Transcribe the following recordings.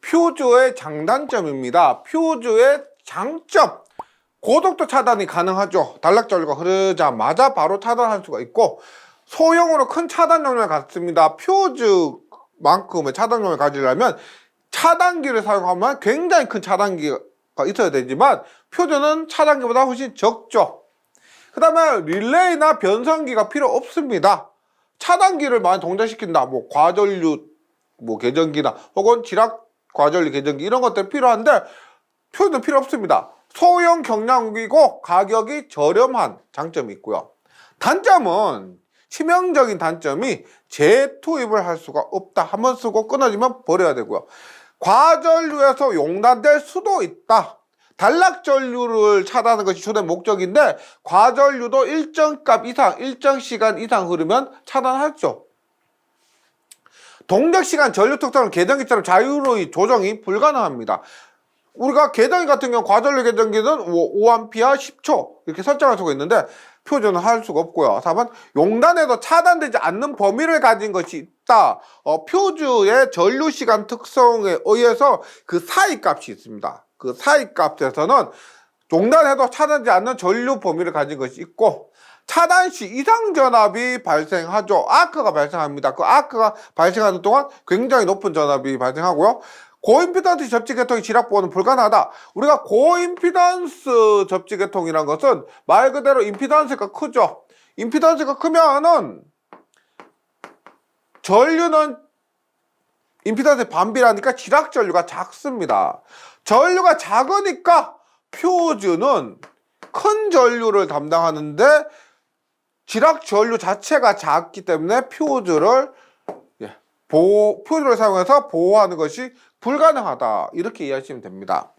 퓨즈의 장단점입니다. 퓨즈의 장점. 고속도 차단이 가능하죠. 단락전류가 흐르자마자 바로 차단할 수가 있고 소형으로 큰 차단 용량을 갖습니다. 퓨즈만큼의 차단 용량을 가지려면 차단기를 사용하면 굉장히 큰 차단기가 있어야 되지만 퓨즈는 차단기보다 훨씬 적죠. 그 다음에 릴레이나 변성기가 필요 없습니다. 차단기를 많이 동작시킨다. 뭐 과전류 뭐 계전기나 혹은 지락 과전류 계전기 이런 것들 필요한데 퓨즈는 필요 없습니다. 소형 경량기고 가격이 저렴한 장점이 있고요. 단점은 치명적인 단점이 재투입을 할 수가 없다. 한번 쓰고 끊어지면 버려야 되고요. 과전류에서 용단될 수도 있다. 단락전류를 차단하는 것이 주된 목적인데 과전류도 일정 값 이상, 일정 시간 이상 흐르면 차단하죠. 동작 시간 전류 특성은 계정기처럼 자유로이 조정이 불가능합니다. 우리가 계정기 같은 경우 과전류 계정기는 5A 10초 이렇게 설정할 수가 있는데 표준은 할 수가 없고요. 4번 용단에도 차단되지 않는 범위를 가진 것이 있다. 어, 표주의 전류 시간 특성에 의해서 그 사이 값이 있습니다. 그 사이 값에서는 용단에도 차단되지 않는 전류 범위를 가진 것이 있고 차단 시 이상 전압이 발생하죠. 아크가 발생합니다. 그 아크가 발생하는 동안 굉장히 높은 전압이 발생하고요. 고임피던스 접지 계통의 지락 보호는 불가능하다. 우리가 고임피던스 접지 계통이란 것은 말 그대로 임피던스가 크죠. 임피던스가 크면은 전류는 임피던스의 반비라니까 지락 전류가 작습니다. 전류가 작으니까 표주는 큰 전류를 담당하는데 지락 전류 자체가 작기 때문에 표주를 예, 보호, 표주를 사용해서 보호하는 것이 불가능하다. 이렇게 이해하시면 됩니다.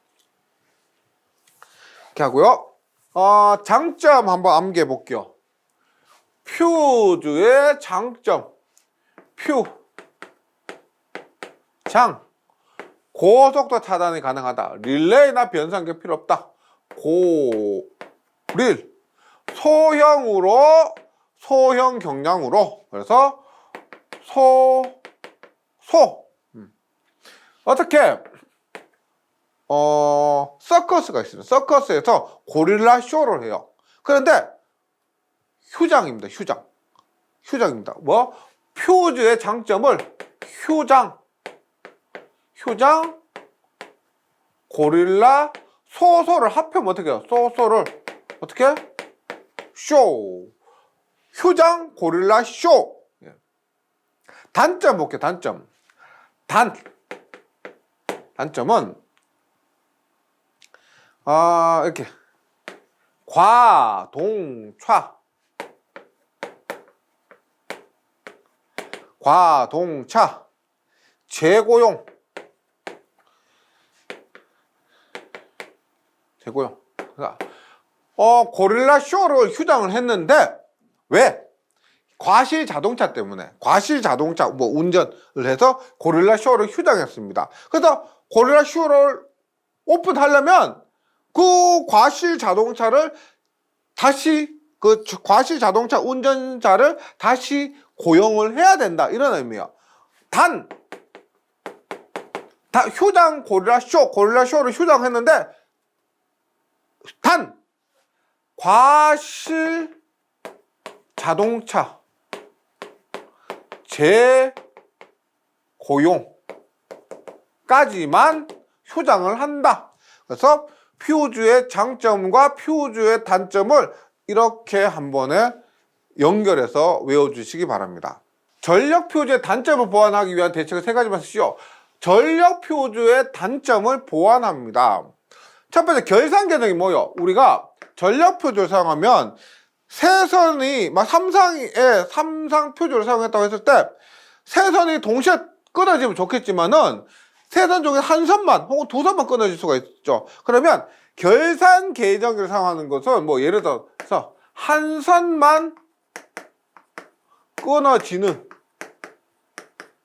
이렇게 하고요. 어, 장점 한번 암기해 볼게요. 표주의 장점. 표. 장. 고속도 차단이 가능하다. 릴레이나 변상기 필요 없다. 고. 릴. 소형으로 소형 경량으로 그래서 소 소. 음. 어떻게 어 서커스가 있습니다. 서커스에서 고릴라 쇼를 해요. 그런데 휴장입니다. 휴장. 휴장입니다. 뭐 표즈의 장점을 휴장 휴장 고릴라 소소를 합하면 어떻게 해요? 소소를 어떻게? 쇼 휴장 고릴라 쇼. 예. 단점 볼게요. 단점. 단. 단점은 아 이렇게. 과 동 차. 과 동 차. 재고용. 재고용. 그러니까 어 고릴라 쇼를 휴장을 했는데 왜 과실 자동차 때문에 과실 자동차 뭐 운전을 해서 고릴라 쇼를 휴장했습니다. 그래서 고릴라 쇼를 오픈하려면 그 과실 자동차를 다시 그 과실 자동차 운전자를 다시 고용을 해야 된다 이런 의미예요. 단, 다 휴장 고릴라 쇼 고릴라 쇼를 휴장했는데 단 과실 자동차 재고용까지만 휴장을 한다. 그래서 퓨즈의 장점과 퓨즈의 단점을 이렇게 한 번에 연결해서 외워주시기 바랍니다. 전력 퓨즈의 단점을 보완하기 위한 대책을 세 가지만 쓰시오. 전력 퓨즈의 단점을 보완합니다. 첫 번째 결산 계정이 뭐요? 우리가 전력 퓨즈를 사용하면 세선이 막 삼상에 삼상 표주를 사용했다고 했을 때 세선이 동시에 끊어지면 좋겠지만은 세선 중에 한 선만 혹은 두 선만 끊어질 수가 있죠. 그러면 결산 계정기를 사용하는 것은 뭐 예를 들어서 한 선만 끊어지는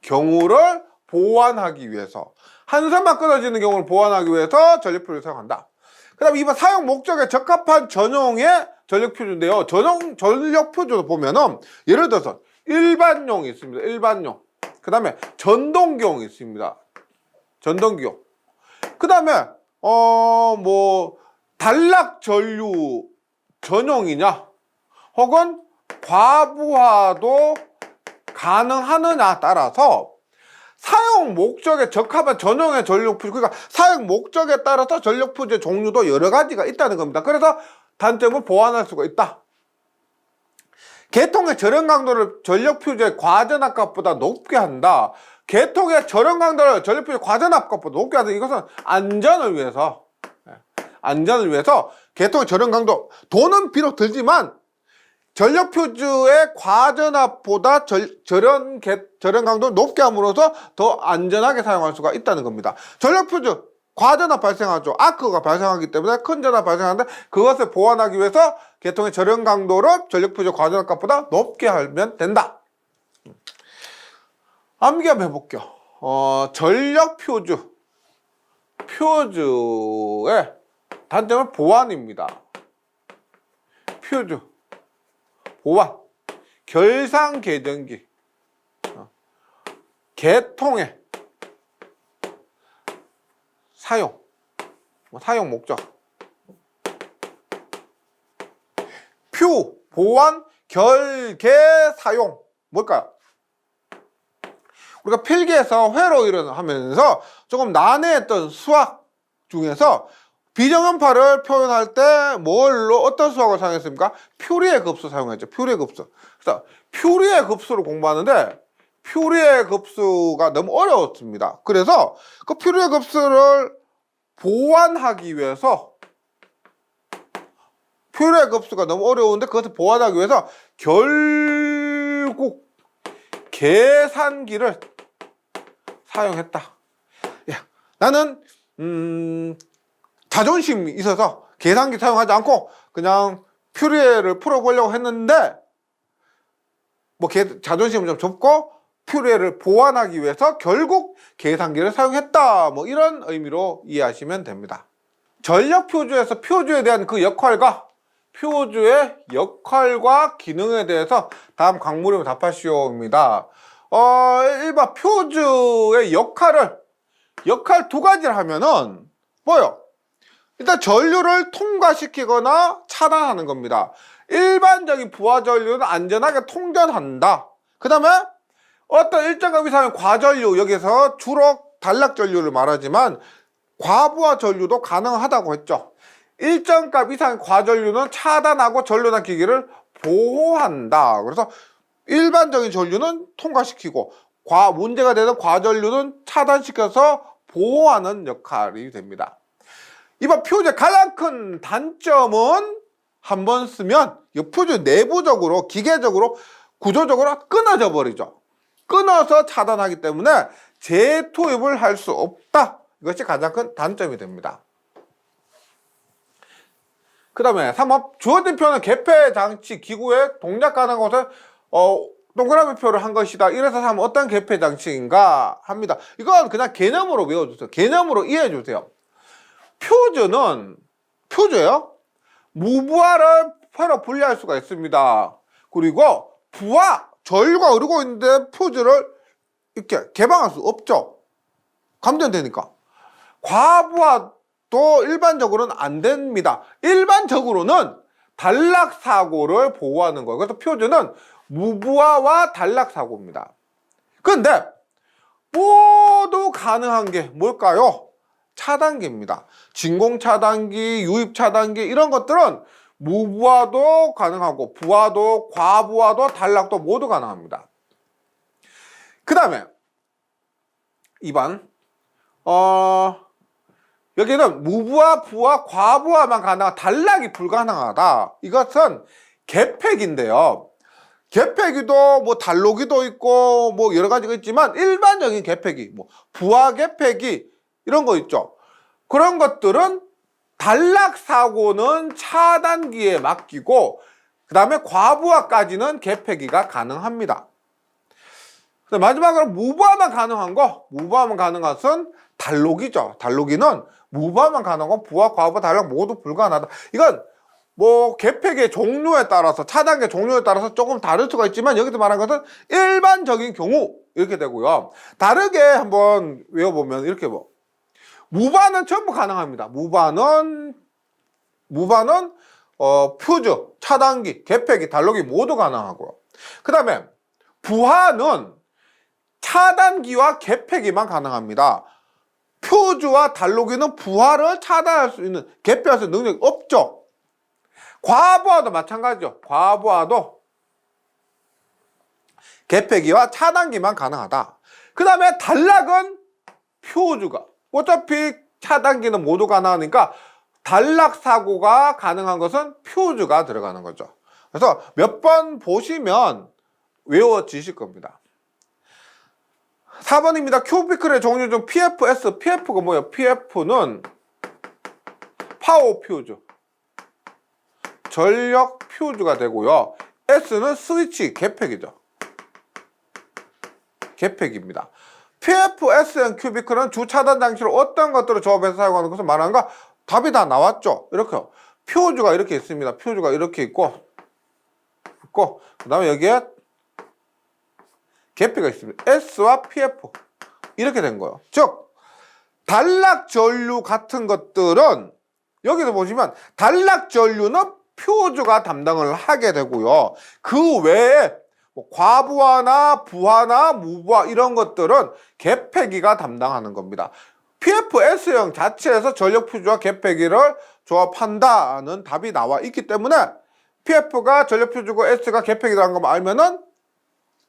경우를 보완하기 위해서 한 선만 끊어지는 경우를 보완하기 위해서 전력표를 사용한다. 그 다음에 이번 사용 목적에 적합한 전용의 전력표준인데요. 전용, 전력표준을 보면은, 예를 들어서, 일반용이 있습니다. 일반용. 그 다음에 전동경이 있습니다. 전동기호. 그 다음에, 어, 뭐, 단락 전류 전용이냐, 혹은 과부하도 가능하느냐 따라서 사용 목적에 적합한 전용의 전력 푸즈, 그러니까 사용 목적에 따라서 전력 푸즈의 종류도 여러 가지가 있다는 겁니다. 그래서 단점을 보완할 수가 있다. 개통의 절연 강도를 전력 퓨즈의 과전압 값보다 높게 한다. 개통의 절연 강도를 전력 퓨즈 과전압 값보다 높게 한다. 이것은 안전을 위해서 예, 안전을 위해서 개통의 절연 강도 돈은 비록 들지만 전력 표주의 과전압보다 절, 절연, 개, 절연 강도를 높게 함으로써 더 안전하게 사용할 수가 있다는 겁니다. 전력 표주, 과전압 발생하죠. 아크가 발생하기 때문에 큰 전압 발생하는데 그것을 보완하기 위해서 개통의 절연 강도로 전력 표주 과전압 값보다 높게 하면 된다. 암기 한번 해볼게요. 어, 전력 표주. 표주의 단점은 보완입니다. 표주. 보완, 결상계정기. 개통의 사용. 뭐 사용 목적. 표 보완 결계 사용. 뭘까요? 우리가 필기에서 회로 일어나면서 조금 난해했던 수학 중에서 비정음파를 표현할 때 뭘로 어떤 수학을 사용했습니까? 퓨리의 급수 사용했죠. 퓨리의 급수. 그래서 퓨리의 급수를 공부하는데 퓨리의 급수가 너무 어려웠습니다. 그래서 그 퓨리의 급수를 보완하기 위해서 퓨리의 급수가 너무 어려운데 그것을 보완하기 위해서 결국 계산기를 사용했다. 야, 나는 음, 자존심이 있어서 계산기 사용하지 않고 그냥 퓨리에를 풀어보려고 했는데 뭐 개- 자존심을 좀 접고 퓨리에를 보완하기 위해서 결국 계산기를 사용했다. 뭐 이런 의미로 이해하시면 됩니다. 전력 표주에서 표주에 대한 그 역할과 표주의 역할과 기능에 대해서 다음 강물이면 답하시오입니다. 어, 1번 표주의 역할을 역할 두 가지를 하면은 뭐요? 일단 전류를 통과시키거나 차단하는 겁니다. 일반적인 부하 전류는 안전하게 통전한다. 그 다음에 어떤 일정값 이상의 과전류 여기서 주로 단락 전류를 말하지만 과부하 전류도 가능하다고 했죠. 일정 값 이상의 과전류는 차단하고 전류나 기기를 보호한다. 그래서 일반적인 전류는 통과시키고 과 문제가 되는 과전류는 차단시켜서 보호하는 역할이 됩니다. 이번 표제 가장 큰 단점은 한 번 쓰면 이 표제 내부적으로 기계적으로 구조적으로 끊어져 버리죠. 끊어서 차단하기 때문에 재투입을 할 수 없다. 이것이 가장 큰 단점이 됩니다. 그 다음에 3번 주어진 표는 개폐 장치 기구에 동작 가능한 것을 어, 동그라미 표를 한 것이다. 이래서 3번 어떤 개폐 장치인가 합니다. 이건 그냥 개념으로 외워주세요. 개념으로 이해해주세요. 표주는 표주예요. 무부하를 표로 분리할 수가 있습니다. 그리고 부하 전류가 흐르고 있는데 표주를 이렇게 개방할 수 없죠. 감전되니까. 과부하도 일반적으로는 안 됩니다. 일반적으로는 단락 사고를 보호하는 거예요. 그래서 표준은 무부하와 단락 사고입니다. 그런데 모두 가능한 게 뭘까요? 차단기입니다. 진공 차단기, 유입 차단기 이런 것들은 무부하도 가능하고 부하도 과부하도 단락도 모두 가능합니다. 그 다음에 2번 어 여기는 무부하, 부하, 과부하만 가능한 단락이 불가능하다. 이것은 개폐기인데요. 개폐기도 뭐 단로기도 있고 뭐 여러 가지가 있지만 일반적인 개폐기, 뭐 부하 개폐기 이런 거 있죠. 그런 것들은 단락 사고는 차단기에 맡기고 그 다음에 과부하까지는 개폐기가 가능합니다. 마지막으로 무부하만 가능한 거, 무부하만 가능한 것은 단록이죠. 단록이는 무부하만 가능한 건 부하, 과부하, 단록 모두 불가능하다. 이건 뭐 개폐기의 종류에 따라서 차단기 종류에 따라서 조금 다를 수가 있지만 여기서 말한 것은 일반적인 경우 이렇게 되고요. 다르게 한번 외워보면 이렇게 뭐 무반은 전부 가능합니다. 무반은 무반은 어, 퓨즈, 차단기, 개폐기, 달록이 모두 가능하고요. 그 다음에 부하는 차단기와 개폐기만 가능합니다. 퓨즈와 달록이는 부하를 차단할 수 있는 개폐할 수 있는 능력이 없죠. 과부하도 마찬가지죠. 과부하도 개폐기와 차단기만 가능하다. 그 다음에 단락은 퓨즈가 어차피 차단기는 모두 가능하니까 단락 사고가 가능한 것은 퓨즈가 들어가는 거죠. 그래서 몇 번 보시면 외워지실 겁니다. 4번입니다. 큐비클의 종류 중 PFS, PF가 뭐예요? PF는 파워 퓨즈, 전력 퓨즈가 되고요. S는 스위치 개폐기죠. 개폐기입니다. PFSN 큐비클은 주 차단 장치로 어떤 것들을 조합해서 사용하는 것을 말하는가? 답이 다 나왔죠. 이렇게요. 퓨즈가 이렇게 있습니다. 퓨즈가 이렇게 있고, 있고, 그 다음에 여기에 개폐가 있습니다. S와 PF. 이렇게 된 거예요. 즉, 단락 전류 같은 것들은 여기서 보시면 단락 전류는 퓨즈가 담당을 하게 되고요. 그 외에 뭐 과부하나 부하나 무부하 이런 것들은 개폐기가 담당하는 겁니다. PFS형 자체에서 전력 퓨즈와 개폐기를 조합한다는 답이 나와 있기 때문에 PF가 전력 퓨즈고 S가 개폐기라는 것만 알면은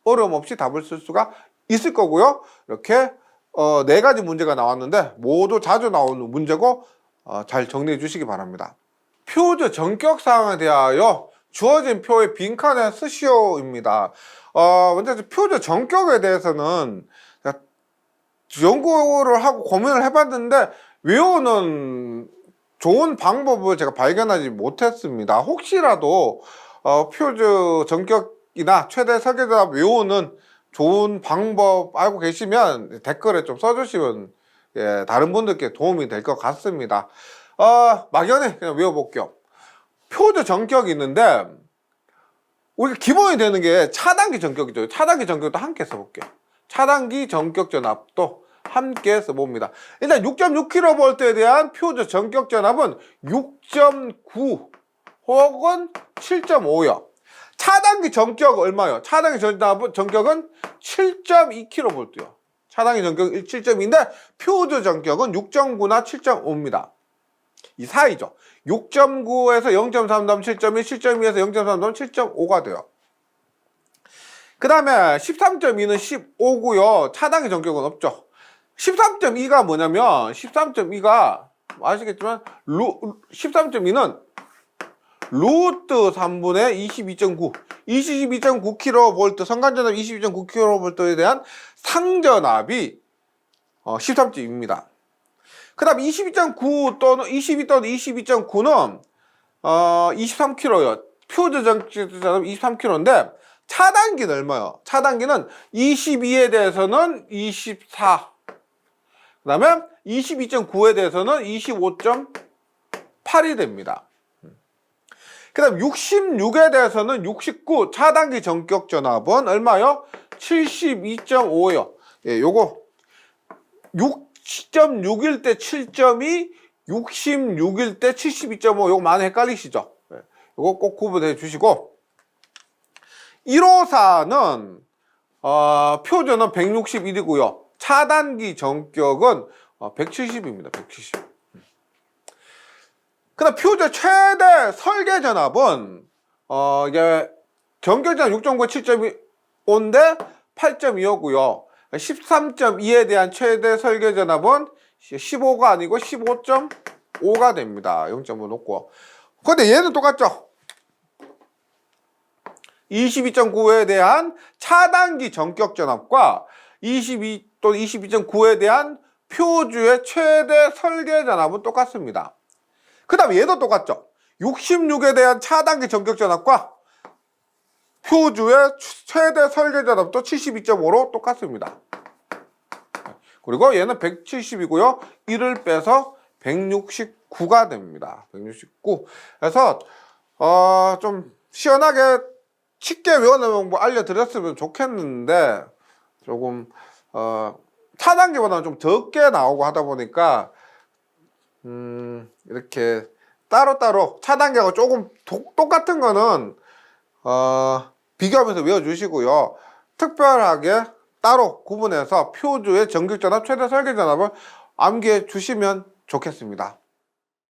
어려움 없이 답을 쓸 수가 있을 거고요. 이렇게 어, 네 가지 문제가 나왔는데 모두 자주 나오는 문제고 어, 잘 정리해 주시기 바랍니다. 표제 전격 사항에 대하여 주어진 표의 빈칸에 쓰시오입니다. 어, 먼저 표제 전격에 대해서는 연구를 하고 고민을 해봤는데 외우는 좋은 방법을 제가 발견하지 못했습니다. 혹시라도 어, 표제 전격이나 최대 설계자 외우는 좋은 방법 알고 계시면 댓글에 좀 써주시면 예, 다른 분들께 도움이 될 것 같습니다. 어, 막연히 그냥 외워볼게요. 표제 전격이 있는데 우리가 기본이 되는 게 차단기 전격이죠. 차단기 전격도 함께 써볼게요. 차단기 전격 전압도 함께 써봅니다. 일단 6.6kV에 대한 표제 전격 전압은 6.9 혹은 7.5요. 차단기 전격 얼마요? 차단기 전격은 7.2kV요. 차단기 전격 7.2인데 표제 전격은 6.9나 7.5입니다. 이 사이죠. 6.9에서 0.3 다음 7.1, 7.2에서 0.3 다음 7.5가 돼요. 그 다음에 13.2는 15고요. 차단기 전격은 없죠. 13.2가 뭐냐면 13.2가 아시겠지만 루, 13.2는 루트 3분의 22.9 22.9kV 성간전압 22.9kV에 대한 상전압이 어, 13.2입니다. 그 다음 22.9 또는 22 또는 22.9는 어, 23kg요. 표제 전압 23kg인데 차단기는 얼마요? 차단기는 22에 대해서는 24. 그 다음에 22.9에 대해서는 25.8이 됩니다. 그 다음 66에 대해서는 69 차단기 전격 전압은 얼마요? 72.5요. 예, 요거 6.6일 때 7.2, 66일 때 72.5 요거 많이 헷갈리시죠? 예, 요거 꼭 구분해 주시고 1호사는 어, 표준은 161이고요. 차단기 전격은 어, 170입니다. 170. 그다음 표준 최대 설계 전압은 어 이게 전격 전압 6.9, 7.5인데 8.2호고요. 13.2에 대한 최대 설계 전압은 15가 아니고 15.5가 됩니다. 0.5 높고. 근데 얘는 똑같죠? 22.9에 대한 차단기 전격 전압과 22 또는 22.9에 대한 표주의 최대 설계 전압은 똑같습니다. 그 다음에 얘도 똑같죠. 66에 대한 차단기 전격 전압과 표주의 최대 설계 전압도 72.5로 똑같습니다. 그리고 얘는 170이고요. 1을 빼서 169가 됩니다. 169. 그래서 어, 좀 시원하게 쉽게 외우는 방법 알려드렸으면 좋겠는데 조금 어, 차단기보다는 좀 적게 나오고 하다 보니까 음, 이렇게 따로따로 차단계가 조금 도- 똑같은 거는 어, 비교하면서 외워주시고요. 특별하게 따로 구분해서 표주의 전극전압, 최대 설계전압을 암기해 주시면 좋겠습니다.